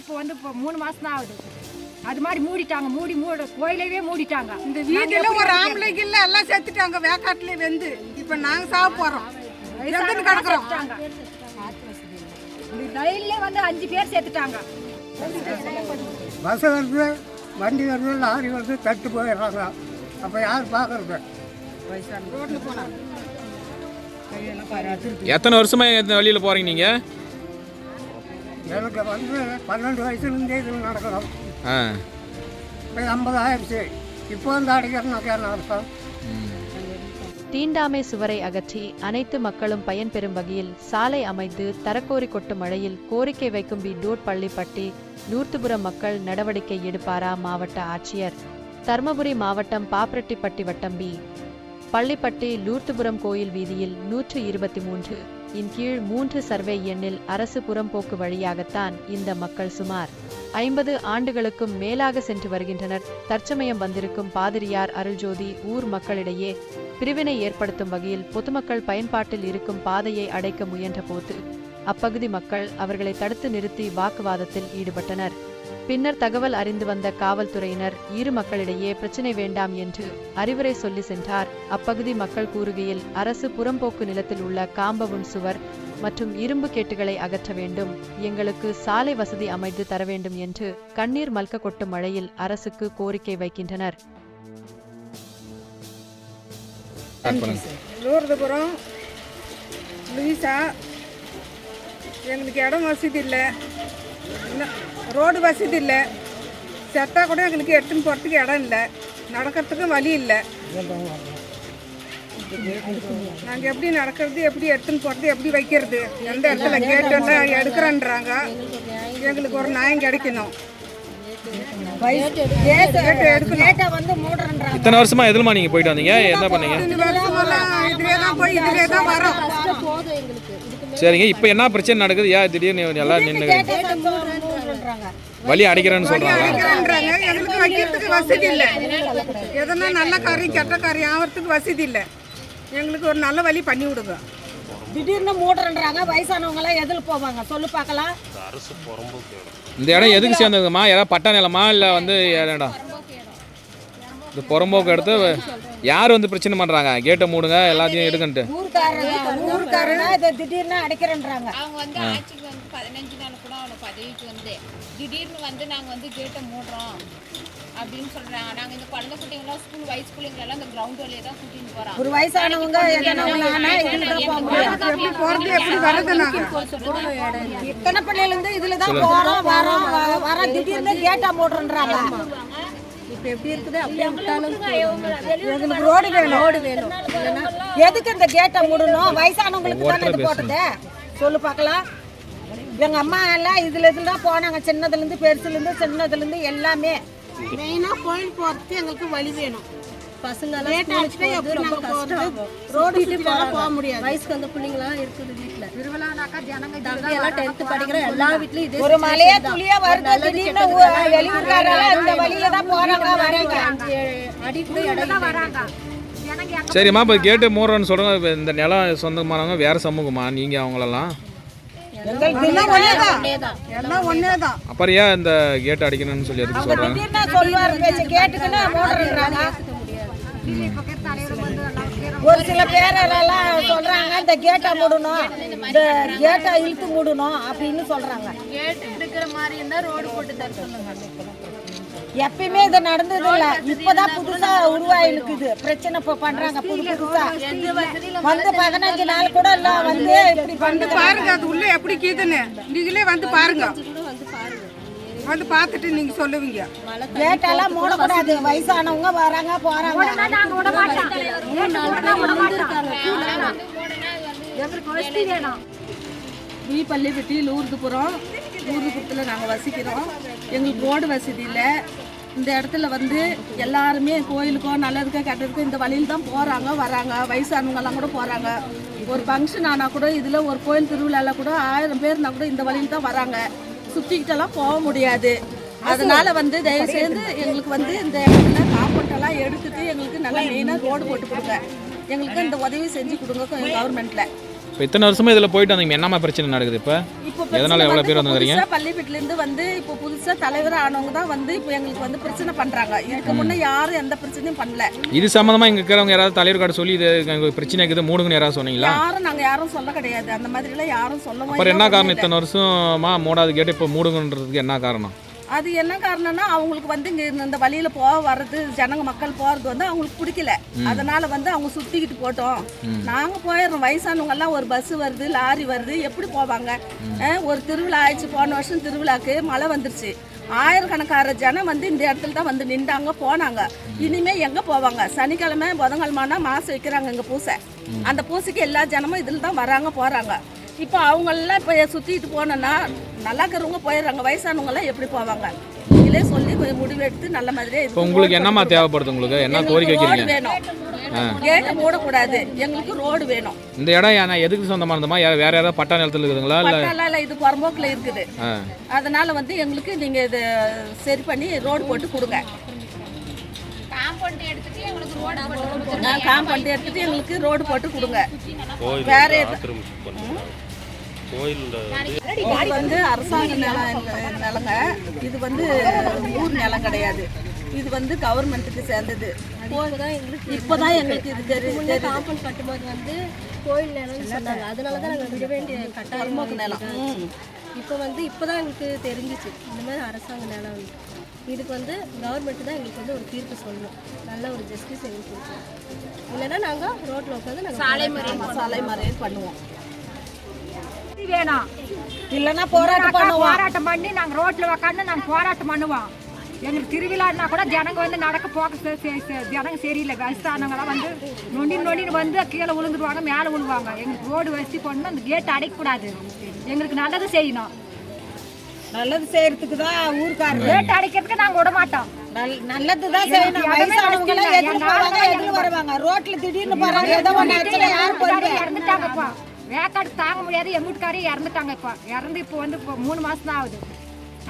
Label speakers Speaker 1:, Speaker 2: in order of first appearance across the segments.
Speaker 1: இப்போ வந்து இப்போ மூணு மாசம் தான் ஆகுது. அது மாதிரி மூடிட்டாங்க. மூடி மூட கோயிலவே மூடிட்டாங்க.
Speaker 2: இந்த வீட்டுல ஒரு ஆம்பளைக்கு இல்ல எல்லாம் செத்துட்டாங்க வேக்காட்டுல வெந்து இப்ப நாங்க சாக போறோம். கிடக்குறோம்.
Speaker 1: இந்த ரயில்ல வந்து அஞ்சு பேர் செத்துட்டாங்க
Speaker 3: பஸ் வருது வண்டி வருது லாரி வருது தட்டு போயிடுறாங்க. அப்போ யார்
Speaker 2: போனா
Speaker 4: எத்தனை வருஷமா இந்த வழியில் போகிறீங்க நீங்கள்
Speaker 3: எனக்கு வந்து பன்னெண்டு வயசுலேருந்தே இதில் நடக்கிறோம்
Speaker 4: ஆ.
Speaker 3: இப்போ ஐம்பது ஆயிடுச்சு இப்போ வந்து அடிக்கிறனாக்கா அர்த்தம்?
Speaker 5: தீண்டாமை சுவரை அகற்றி அனைத்து மக்களும் பயன்பெறும் வகையில் சாலை அமைத்து தரக்கோரி கொட்டும் மழையில் கோரிக்கை வைக்கும் பி டோட் பள்ளிப்பட்டி நூர்த்துபுரம் மக்கள் நடவடிக்கை எடுப்பாரா மாவட்ட ஆட்சியர்? தர்மபுரி மாவட்டம் பாப்பிரெட்டிப்பட்டி வட்டம் பி. பள்ளிப்பட்டி லூர்த்துபுரம் கோயில் வீதியில் நூற்று இருபத்தி மூன்று. இன் கீழ் மூன்று சர்வே எண்ணில் அரசு புறம்போக்கு வழியாகத்தான் இந்த மக்கள் சுமார் ஐம்பது ஆண்டுகளுக்கும் மேலாக சென்று வருகின்றனர். தற்சமயம் வந்திருக்கும் பாதிரியார் அருள்ஜோதி ஊர் மக்களிடையே பிரிவினை ஏற்படுத்தும் வகையில் பொதுமக்கள் பயன்பாட்டில் இருக்கும் பாதையை அடைக்க முயன்றபோது அப்பகுதி மக்கள் அவர்களை தடுத்து நிறுத்தி வாக்குவாதத்தில் ஈடுபட்டனர். பின்னர் தகவல் அறிந்து வந்த காவல்துறையினர் இரு மக்களிடையே பிரச்சினை வேண்டாம் என்று அறிவுரை சொல்லி சென்றார். அப்பகுதி மக்கள் கூறுகையில் அரசு புறம்போக்கு நிலத்தில் உள்ள காம்பவுண்ட் சுவர் மற்றும் இரும்பு கேட்டுகளை அகற்ற வேண்டும். எங்களுக்கு சாலை வசதி அமைத்து தர வேண்டும் என்று கண்ணீர் மல்க கொட்டும் மழையில் அரசுக்கு கோரிக்கை வைக்கின்றனர்.
Speaker 2: லூர்துபுரம் லூயிசா எங்களுக்கு இடம் வசதி இல்லை. ரோடு வசதி இல்லை. செத்தா கூட எங்களுக்கு எடுத்துன்னு போகிறதுக்கு இடம் இல்லை. நடக்கிறதுக்கும் வழி இல்லை. நாங்கள் எப்படி நடக்கிறது எப்படி எடுத்துன்னு போகிறது எப்படி வைக்கிறது? எந்த இடத்துல கேட் எல்லாம் எடுக்கிறேன்றாங்க. எங்களுக்கு ஒரு நியாயம் கிடைக்கணும். கேட்டு
Speaker 4: இத்தனை வருஷமா எதுலமா நீங்கள் போயிட்டு வந்தீங்க? என்ன பண்ணீங்க? சரிங்க இப்போ என்ன பிரச்சனை நடக்குது? ஏன் திடீர்னு எல்லாம் நின்று வழி அடிக்கிறேன்னு சொல்கிறாங்க
Speaker 2: வைக்கிறேன்றாங்க எங்களுக்கு வைக்கிறதுக்கு வசதி இல்லை. எதனா நல்ல காரியம் கெட்ட காரியம் ஆகிறதுக்கு வசதி இல்லை. எங்களுக்கு ஒரு நல்ல வழி பண்ணி விடுங்க.
Speaker 6: திடீர்னு மூடுறன்றாங்க. வயசானவங்க எல்லாம் எதில் போவாங்க? சொல்லு பார்க்கலாம்.
Speaker 4: இந்த இடம் எதுக்கு சேர்ந்ததுமா ஏதாவது பட்டா நிலமா இல்லை வந்து இடம்? இந்த புறம்போக்கு எடுத்து யார் வந்து பிரச்சனை பண்ணுறாங்க கேட்டை மூடுங்க எல்லாத்தையும் எடுக்கன்ட்டு
Speaker 6: ஊருக்காரங்க ஊருக்காரங்க இதை திடீர்னு அடைக்கிறேன்றாங்க.
Speaker 7: பதினஞ்சு நாள் கூட அவங்க பதவிக்கு வந்து திடீர்னு வந்து நாங்கள் வந்து கேட்டை மூடுறோம் அப்படின்னு சொல்றாங்க. நாங்கள் இந்த குழந்தை குட்டிங்களாம் ஸ்கூல் வயசு பிள்ளைங்களெல்லாம் இந்த கிரவுண்ட் வழியே தான் கூட்டிட்டு போகிறோம்
Speaker 6: ஒரு வயசானவங்க இத்தனை பிள்ளைல இருந்து இதுல தான் போறோம் வரோம் வரோம் திடீர்னு கேட்டா மூடுறன்றாங்க.
Speaker 2: இப்போ எப்படி இருக்குது? அப்படியே விட்டாலும்
Speaker 6: எங்களுக்கு ரோடு வேணும். ரோடு வேணும். எதுக்கு இந்த கேட்டை மூடணும்? வயசானவங்களுக்கு தானே இது போட்டது? சொல்லு பார்க்கலாம். எங்க அம்மா எல்லாம் இதுல இருந்து தான் போனாங்க. சின்னதுல இருந்து பெருசுல இருந்து சின்னதுல இருந்து எல்லாமே.
Speaker 8: மெயினாக கோயில் போகிறதுக்கு எங்களுக்கு வழி வேணும்.
Speaker 6: ஒரு மலையே துளியா வருது. வெளியூர்காரெல்லாம் இந்த வழியில தான் போறாங்க வராங்க.
Speaker 8: அஞ்சு அடி கூட இடம்
Speaker 1: வராங்க.
Speaker 4: சரிம்மா இப்போ கேட்டு மூடுறேன்னு சொல்கிறாங்க இப்போ இந்த நிலம் சொந்தமானவங்க வேறு சமூகமா? நீங்கள் அவங்களெல்லாம்? அப்புறம் ஏன் இந்த கேட்டு அடிக்கணும்னு சொல்லி எதுக்கு
Speaker 6: மூடுறாங்க ஒரு சில பேரெல்லாம் சொல்றாங்க இந்த கேட்டை மூடணும் இந்த கேட்டை இழுத்து மூடணும் அப்படின்னு சொல்றாங்க.
Speaker 8: கேட்டு இருக்கிற மாதிரி இருந்தால் ரோடு போட்டு தர சொல்லுங்க.
Speaker 6: எப்பயுமே இது நடந்தது இல்ல இப்பதான் புதுசா உருவாயிருக்குது. பிரச்சனை இப்ப பண்றாங்க. புது புதுசா. வந்து பதினஞ்சு நாள் கூட இல்ல. வந்து இப்படி
Speaker 2: வந்து பாருங்க அது உள்ள எப்படி கீதுன்னு. நீங்களே வந்து பாருங்க. வந்து பார்த்துட்டு நீங்க சொல்லுவீங்க.
Speaker 6: கேட்டெல்லாம் மூடக்கூடாது. வயசானவங்க வராங்க போறாங்க.
Speaker 8: வி பள்ளிப்பட்டி லூர்துபுரம் லூர்துபுரத்தில் நாங்கள் வசிக்கிறோம். எங்களுக்கு ரோடு வசதி இல்லை. இந்த இடத்துல வந்து எல்லாருமே கோயிலுக்கோ நல்லதுக்கோ கெட்டதுக்கோ இந்த வழியில் தான் போகிறாங்க வராங்க. வயசானவங்கெல்லாம் கூட போகிறாங்க ஒரு ஃபங்க்ஷன் ஆனால் கூட இதில் ஒரு கோயில் திருவிழாவில் கூட ஆயிரம் பேர்னா கூட இந்த வழியில் தான் வராங்க. சுற்றிக்கிட்டெல்லாம் போக முடியாது. அதனால வந்து தயவு செய்து எங்களுக்கு வந்து இந்த இடத்துல காம்பவுண்டெல்லாம் எடுத்துட்டு எங்களுக்கு நல்லா மெயினாக ரோடு போட்டு கொடுங்க. எங்களுக்கு இந்த உதவி செஞ்சு கொடுங்க கவர்மெண்ட்டில்
Speaker 4: இப்போ இத்தனை வருஷமா இதில் போயிட்டு வந்தீங்க. என்னம்மா பிரச்சனை நடக்குது இப்போ? எதனால எவ்வளோ பேர் வந்துக்கிறீங்க?
Speaker 8: புதுசாக பள்ளிப்பட்டிலேருந்து வந்து இப்போ புதுசாக தலைவர் ஆனவங்க தான் வந்து இப்போ எங்களுக்கு வந்து பிரச்சனை பண்ணுறாங்க இதுக்கு முன்னே யாரும் எந்த பிரச்சனையும் பண்ணல.
Speaker 4: இது சம்மந்தமாக இங்கே இருக்கிறவங்க யாராவது தலைவர் கார்டு சொல்லி இது எங்களுக்கு பிரச்சனை இருக்குது மூடுங்கன்னு யாராவது சொன்னீங்களா?
Speaker 8: யாரும் நாங்கள் யாரும் சொல்ல கிடையாது. அந்த மாதிரிலாம் யாரும் சொல்லவும்
Speaker 4: அப்புறம் என்ன காரணம் இத்தனை வருஷமா மூடாது கேட்டு இப்போ மூடுங்கன்றதுக்கு என்ன காரணம்.
Speaker 8: அது என்ன காரணம்னா அவங்களுக்கு வந்து இங்கே இந்த வழியில் போக வர்றது ஜனங்க மக்கள் போகிறது வந்து அவங்களுக்கு பிடிக்கல. அதனால வந்து அவங்க சுற்றிக்கிட்டு போட்டோம். நாங்கள் போயிடுறோம். வயசானவங்க எல்லாம் ஒரு பஸ் வருது லாரி வருது. எப்படி போவாங்க? ஒரு திருவிழா ஆயிடுச்சு. போன வருஷம் திருவிழாக்கு மழை வந்துருச்சு. ஆயிரக்கணக்கான ஜனம் வந்து இந்த இடத்துல தான் வந்து நின்றாங்க போனாங்க. இனிமே எங்கே போவாங்க? சனிக்கிழமை புதன்கிழமைனா மாசம் வைக்கிறாங்க இங்கே பூசை. அந்த பூசைக்கு எல்லா ஜனமும் இதில் தான் வராங்க போகிறாங்க இப்போ அவங்களெல்லாம் இப்போ சுற்றிட்டு போனோன்னா நல்லா இருக்கிறவங்க போயிடுறாங்க. வயசானவங்கலாம் எப்படி போவாங்க? நீங்களே சொல்லி கொஞ்சம் முடிவெடுத்து நல்ல மாதிரியே
Speaker 4: இப்போ உங்களுக்கு என்னம்மா தேவைப்படுது உங்களுக்கு? என்ன கோரிக்கை வைக்கிறீங்க?
Speaker 8: வேணும். கேட்டை மூடக்கூடாது. எங்களுக்கு ரோடு வேணும்.
Speaker 4: இந்த இடம் ஏன்னா எதுக்கு சொந்தமானதுமா யார் வேற யாராவது பட்டா நிலத்தில் இருக்குதுங்களா? இல்லை
Speaker 8: இது புறம்போக்கில் இருக்குது. அதனால வந்து எங்களுக்கு நீங்கள் இது சரி பண்ணி ரோடு போட்டு கொடுங்க.
Speaker 7: காம்பவுண்ட் எடுத்துட்டு எங்களுக்கு ரோடு போட்டு
Speaker 8: கொடுங்க. வேற இது வந்து அரசாங்க நிலம். நிலங்க இது வந்து ஊர் நிலம் கிடையாது. இது வந்து கவர்மெண்ட்டுக்கு சேர்ந்தது. இப்போதான் எங்களுக்கு இது தெரியும்
Speaker 9: காம்பவுண்ட் கட்டும்போது வந்து கோயில் நிலம்னு சொன்னாங்க. அதனால தான் நாங்கள் விட வேண்டிய கட்டாயமாக
Speaker 8: நிலம்.
Speaker 9: இப்போ வந்து இப்போ தான் எங்களுக்கு தெரிஞ்சிச்சு. இந்த மாதிரி அரசாங்க நிலம். இதுக்கு வந்து கவர்மெண்ட் தான் எங்களுக்கு வந்து ஒரு தீர்ப்பு சொல்லணும். நல்ல ஒரு ஜஸ்டிஸ் எங்களுக்கு. இல்லைன்னா நாங்கள் ரோட்டில் உட்காந்து நாங்கள்
Speaker 7: சாலை முறை
Speaker 8: சாலை மறியல் பண்ணுவோம்.
Speaker 1: வேணும்
Speaker 6: இல்லைன்னா போராட்டம் பண்ணுவோம்
Speaker 1: போராட்டம் பண்ணி நாங்க ரோட்ல உக்காந்து நாங்க போராட்டம் பண்ணுவோம். எங்களுக்கு திருவிழான்னா கூட ஜனங்க வந்து நடக்க போக ஜனங்க சரியில்லை. வயசானவங்களாம் வந்து நொண்டி நொண்டின்னு வந்து கீழே விழுந்துருவாங்க மேலே விழுவாங்க. எங்களுக்கு ரோடு வச்சு போடணும் அந்த கேட் அடைக்கக்கூடாது. எங்களுக்கு நல்லது செய்யணும்.
Speaker 6: நல்லது செய்யறதுக்கு தான் ஊருக்காரர்
Speaker 1: கேட் அடைக்கிறதுக்கு நாங்க விட மாட்டோம்.
Speaker 6: நல்- நல்லதுதான் செய்யணும். வயசானவங்க எல்லாம்
Speaker 1: வசதி
Speaker 6: எதிர்த்து வருவாங்க. ரோட்ல திடீர்னு போறாங்க ஏதோ பொறுப்பு
Speaker 1: இறந்துட்டாங்கப்பா. வேக்காடு தாங்க முடியாது. எங்க வீட்டுக்காரே இறந்துட்டாங்க இப்போ. இறந்து இப்போ வந்து இப்போ மூணு மாசம் தான் ஆகுது.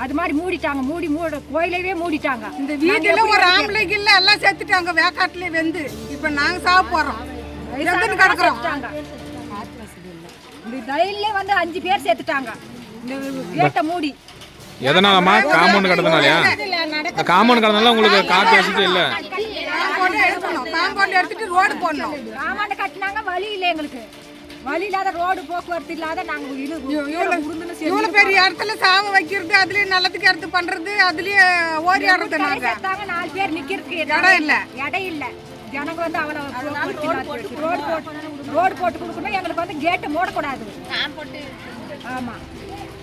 Speaker 1: அது மாதிரி மூடிட்டாங்க. மூடி மூட கோயிலவே மூடிட்டாங்க.
Speaker 2: இந்த வீட்டுல ஒரு ஆம்பளைக்கு இல்ல எல்லாம் செத்துட்டாங்க வேக்காட்டுல வெந்து. இப்ப நாங்க சாக போறோம். கிடக்குறோம்.
Speaker 1: இந்த ரயில்ல வந்து அஞ்சு பேர் சேர்த்துட்டாங்க. இந்த கேட்டை மூடி.
Speaker 4: எதனாலம்மா காம்பவுண்ட் கடந்தனாலயா காம்பவுண்ட் கடந்தனால உங்களுக்கு காற்று வசதி இல்லை.
Speaker 2: காம்பவுண்ட் எடுக்கணும். காம்பவுண்ட் எடுத்துட்டு ரோடு போடணும்.
Speaker 1: ஆமாண்ட கட்டினாங்க வழி இல்லை எங்களுக்கு. வழி இல்லாத ரோடு போக்குவரத்து இல்லாத நாங்க
Speaker 2: இவ்வளவு பெரிய இடத்துல சாவ வைக்கிறது அதுலயே நல்லதுக்கு எடுத்து பண்றது அதுலயே ஓடி ஆடுறது
Speaker 1: நாலு பேர் நிக்கிறதுக்கு
Speaker 2: இடம் இல்ல.
Speaker 1: இடம் இல்ல. ஜனங்க வந்து அவ்வளவு ரோடு போட்டு ரோடு போட்டு கொடுக்கணும். எங்களுக்கு வந்து கேட்டு மூடக்கூடாது. ஆமா.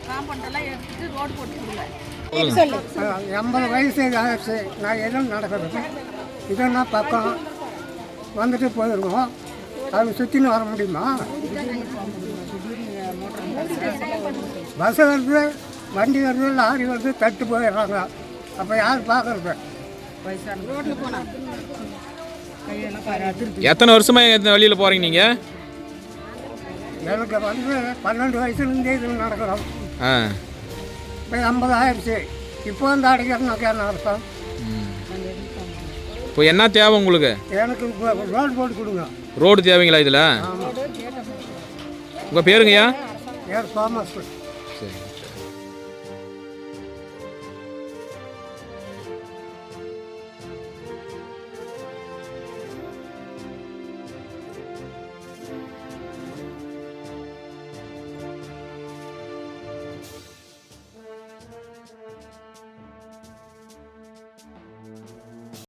Speaker 8: காம்பவுண்டெல்லாம் எடுத்துட்டு ரோடு போட்டு கொடுங்க.
Speaker 3: எண்பது வயசு ஆயிடுச்சு நான் எதுவும் நடக்கிறது இதெல்லாம் பக்கம். வந்துட்டு போயிடுவோம் அது சுற்றின்னு வர முடியுமா? பஸ் வருது வண்டி வருது லாரி வருது தட்டு போயிடுறாங்க. அப்போ யார் பார்க்கறது
Speaker 4: எத்தனை வருஷமா வழியில் போகிறீங்க நீங்கள்
Speaker 3: எனக்கு வந்து பன்னெண்டு வயசுலேருந்தே இது நடக்கிறோம். இப்போ ஐம்பது ஆயிடுச்சு இப்போ வந்து அடைக்கிறனாக்கா என்ன அர்த்தம்?
Speaker 4: இப்போ என்ன தேவை உங்களுக்கு?
Speaker 3: எனக்கு ரோடு போட்டு கொடுங்க.
Speaker 4: ரோடு தேவைங்களா இதில்? உங்கள் பேருங்கய்யா?